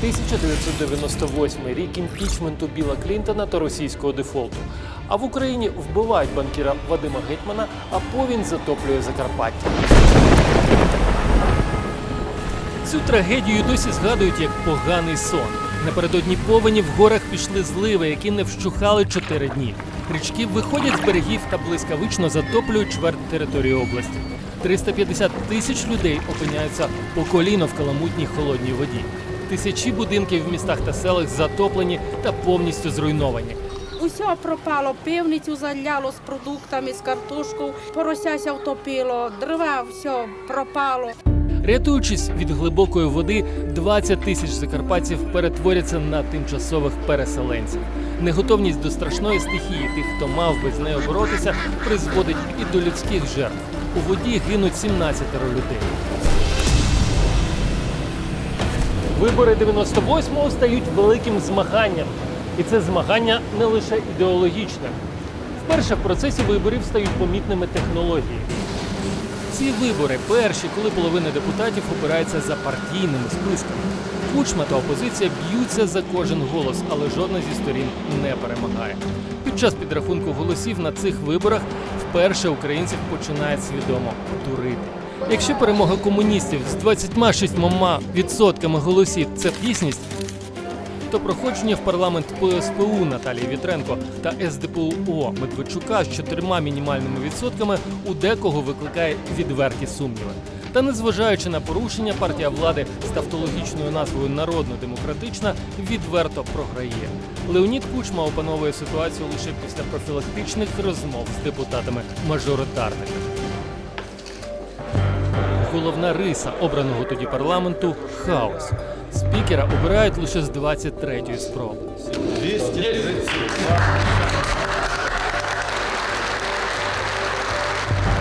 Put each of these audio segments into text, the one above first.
1998 рік імпічменту Біла Клінтона та російського дефолту. А в Україні вбивають банкіра Вадима Гетьмана, а повінь затоплює Закарпаття. Цю трагедію досі згадують як поганий сон. Напередодні повені в горах пішли зливи, які не вщухали чотири дні. Річки виходять з берегів та блискавично затоплюють чверть території області. 350 тисяч людей опиняються по коліно в каламутній холодній воді. Тисячі будинків в містах та селах затоплені та повністю зруйновані. Усе пропало, пивницю заляло з продуктами, з картошкою, поросяся втопило, дрова, все пропало. Рятуючись від глибокої води, 20 тисяч закарпатців перетворяться на тимчасових переселенців. Неготовність до страшної стихії тих, хто мав би з нею боротися, призводить і до людських жертв. У воді гинуть 17 людей. Вибори 98-го стають великим змаганням. І це змагання не лише ідеологічне. Вперше в процесі виборів стають помітними технології. Ці вибори перші, коли половина депутатів обирається за партійними списками. Кучма та опозиція б'ються за кожен голос, але жодна зі сторін не перемагає. Під час підрахунку голосів на цих виборах вперше українців починають свідомо дурити. Якщо перемога комуністів з 26% голосів це дійсність, то проходження в парламент ПСПУ Наталії Вітренко та СДПУ Медведчука з чотирма мінімальними відсотками у декого викликає відверті сумніви. Та незважаючи на порушення, партія влади з тавтологічною назвою Народно-демократична відверто програє. Леонід Кучма опановує ситуацію лише після профілактичних розмов з депутатами-мажоритарниками. Головна риса обраного тоді парламенту хаос. Спікера обирають лише з 23-ї спроби.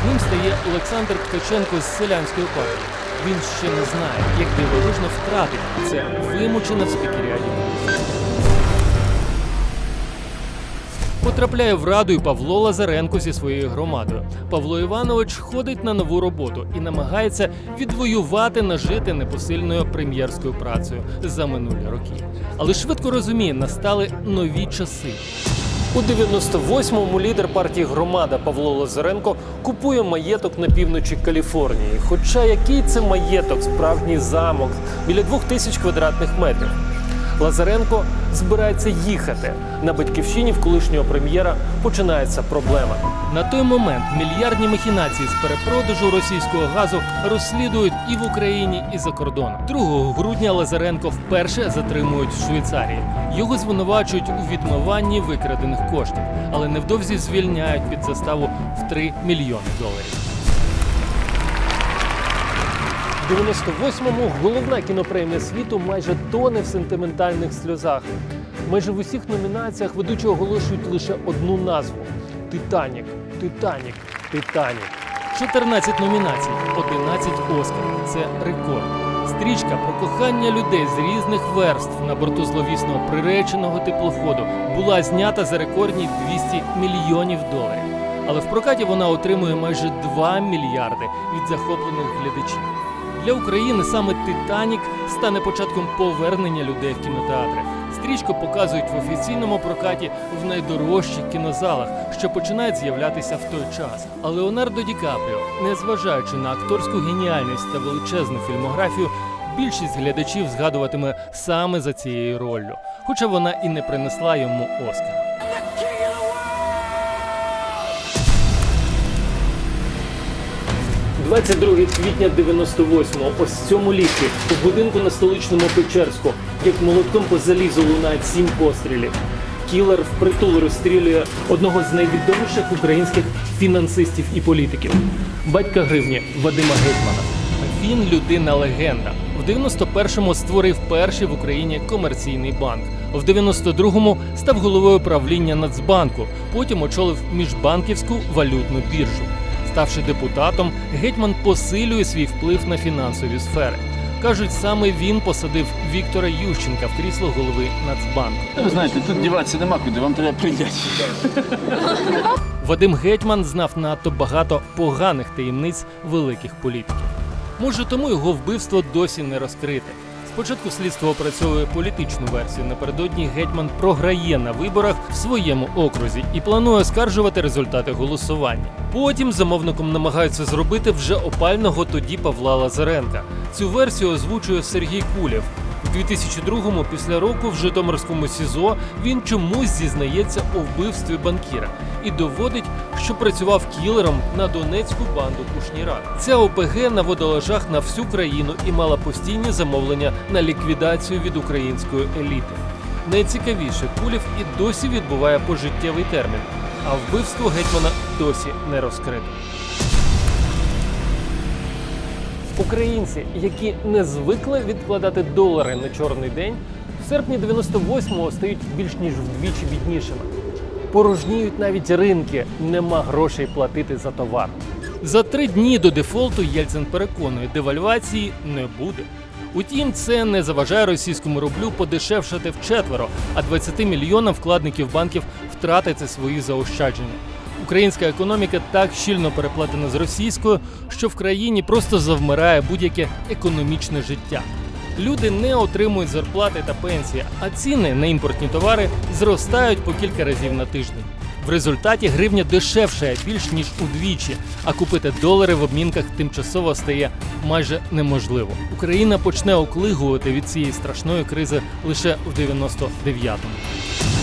Ним стає Олександр Ткаченко з селянської партії. Він ще не знає, як дивовижно втратить це вимучене в спікері Потрапляє в раду і Павло Лазаренко зі своєю громадою. Павло Іванович ходить на нову роботу і намагається відвоювати нажити непосильною прем'єрською працею за минулі роки. Але швидко розуміє, настали нові часи. У 98-му лідер партії Громада Павло Лазаренко купує маєток на півночі Каліфорнії. Хоча який це маєток, справжній замок біля двох тисяч квадратних метрів. Лазаренко збирається їхати. На батьківщині в колишнього прем'єра починається проблема. На той момент мільярдні махінації з перепродажу російського газу розслідують і в Україні, і за кордоном. 2 грудня Лазаренко вперше затримують в Швейцарії. Його звинувачують у відмиванні викрадених коштів, але невдовзі звільняють під заставу в 3 мільйони доларів. В 98-му головна кінопремія світу майже тоне в сентиментальних сльозах. Майже в усіх номінаціях ведучі оголошують лише одну назву: Титанік, Титанік, Титанік. 14 номінацій, 11 Оскарів. Це рекорд. Стрічка про кохання людей з різних верств на борту зловісного приреченого теплоходу була знята за рекордні 200 мільйонів доларів. Але в прокаті вона отримує майже 2 мільярди від захоплених глядачів. Для України саме Титанік стане початком повернення людей в кінотеатри. Стрічку показують в офіційному прокаті в найдорожчих кінозалах, що починають з'являтися в той час. А Леонардо Ді Капріо, незважаючи на акторську геніальність та величезну фільмографію, більшість глядачів згадуватиме саме за цією роллю, хоча вона і не принесла йому Оскара. – 22 квітня 98-го, ось в цьому ліфті, в будинку на столичному Печерську, як молотком по залізу лунають сім пострілів. Кілер впритул розстрілює одного з найвідоміших українських фінансистів і політиків батька гривні Вадима Гетьмана. Він людина легенда. В 91-му створив перший в Україні комерційний банк. В 92-му став головою правління Нацбанку. Потім очолив міжбанківську валютну біржу. Ставши депутатом, гетьман посилює свій вплив на фінансові сфери. Кажуть, саме він посадив Віктора Ющенка в крісло голови Нацбанку. Ви знаєте, тут діватися нема куди, вам треба прийняти. Вадим Гетьман знав надто багато поганих таємниць великих політиків. Може, тому його вбивство досі не розкрите. Спочатку слідство опрацьовує політичну версію. Напередодні гетьман програє на виборах в своєму окрузі і планує оскаржувати результати голосування. Потім замовником намагаються зробити вже опального тоді Павла Лазаренка. Цю версію озвучує Сергій Кулєв. У 2002-му, після року в Житомирському СІЗО, він чомусь зізнається у вбивстві банкіра і доводить, що працював кілером на донецьку банду Кушніра. Ця ОПГ на водолежах на всю країну і мала постійні замовлення на ліквідацію від української еліти. Найцікавіше, Кулєв і досі відбуває пожиттєвий термін, а вбивство гетьмана досі не розкрито. Українці, які не звикли відкладати долари на чорний день, в серпні 98-го стають більш ніж вдвічі біднішими. Порожніють навіть ринки, нема грошей платити за товар. За три дні до дефолту Єльцин переконує, девальвації не буде. Утім, це не заважає російському рублю подешевшати вчетверо, а 20 мільйонам вкладників банків втратити свої заощадження. Українська економіка так щільно переплетена з російською, що в країні просто завмирає будь-яке економічне життя. Люди не отримують зарплати та пенсії, а ціни на імпортні товари зростають по кілька разів на тиждень. В результаті гривня дешевшає більш ніж удвічі, а купити долари в обмінках тимчасово стає майже неможливо. Україна почне оклигувати від цієї страшної кризи лише в 99-му.